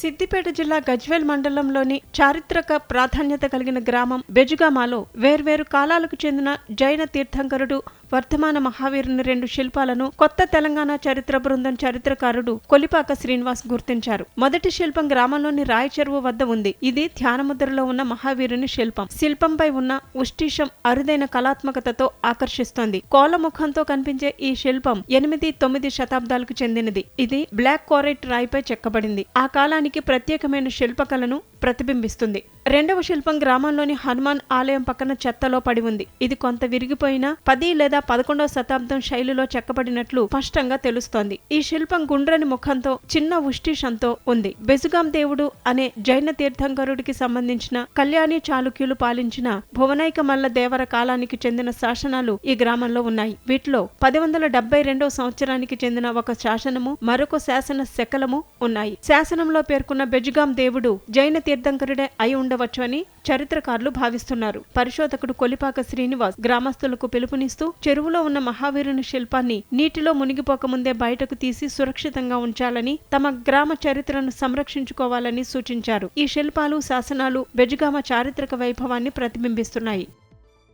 సిద్దిపేట జిల్లా గజ్వేల్ మండలంలోని చారిత్రక ప్రాధాన్యత కలిగిన గ్రామం బెజుగామాలో వేర్వేరు కాలాలకు చెందిన జైన తీర్థంకరుడు వర్ధమాన మహావీరుని రెండు శిల్పాలను కొత్త తెలంగాణ చరిత్ర బృందం చరిత్రకారుడు కొలిపాక శ్రీనివాస్ గుర్తించారు. మొదటి శిల్పం గ్రామంలోని రాయ చెరువు వద్ద ఉంది. ఇది ధ్యానముద్రలో ఉన్న మహావీరుని శిల్పం. శిల్పంపై ఉన్న ఉష్టిషం అరుదైన కళాత్మకతతో ఆకర్షిస్తోంది. కోలముఖంతో కనిపించే ఈ శిల్పం ఎనిమిది తొమ్మిది శతాబ్దాలకు చెందినది. ఇది బ్లాక్ కోరైట్ రాయిపై చెక్కబడింది. ఆ కాలానికి ప్రత్యేకమైన శిల్పకళను ప్రతిబింబిస్తుంది. రెండవ శిల్పం గ్రామంలోని హనుమాన్ ఆలయం పక్కన చెత్తలో పడి ఉంది. ఇది కొంత విరిగిపోయిన పది లేదా పదకొండవ శతాబ్దం శైలిలో చెక్కబడినట్లు స్పష్టంగా తెలుస్తోంది. ఈ శిల్పం గుండ్రని ముఖంతో చిన్న ఉష్టిషంతో ఉంది. బెజుగాం దేవుడు అనే జైన తీర్థంకరుడికి సంబంధించిన కళ్యాణి చాళుక్యులు పాలించిన భువనైక మల్ల దేవర కాలానికి చెందిన శాసనాలు ఈ గ్రామంలో ఉన్నాయి. వీటిలో పది వందల డెబ్బై రెండవ సంవత్సరానికి చెందిన ఒక శాసనము మరొక శాసన శకలము ఉన్నాయి. శాసనంలో పేర్కొన్న బెజుగాం దేవుడు జైన తీర్థంకరుడే అయి ఉండవచ్చు అని చరిత్రకారులు భావిస్తున్నారు. పరిశోధకుడు కొలిపాక శ్రీనివాస్ గ్రామస్తులకు పిలుపునిస్తూ చెరువులో ఉన్న మహావీరుని శిల్పాన్ని నీటిలో మునిగిపోకముందే బయటకు తీసి సురక్షితంగా ఉంచాలని తమ గ్రామ చరిత్రను సంరక్షించుకోవాలని సూచించారు. ఈ శిల్పాలు శాసనాలు బెజగామ చారిత్రక వైభవాన్ని ప్రతిబింబిస్తున్నాయి.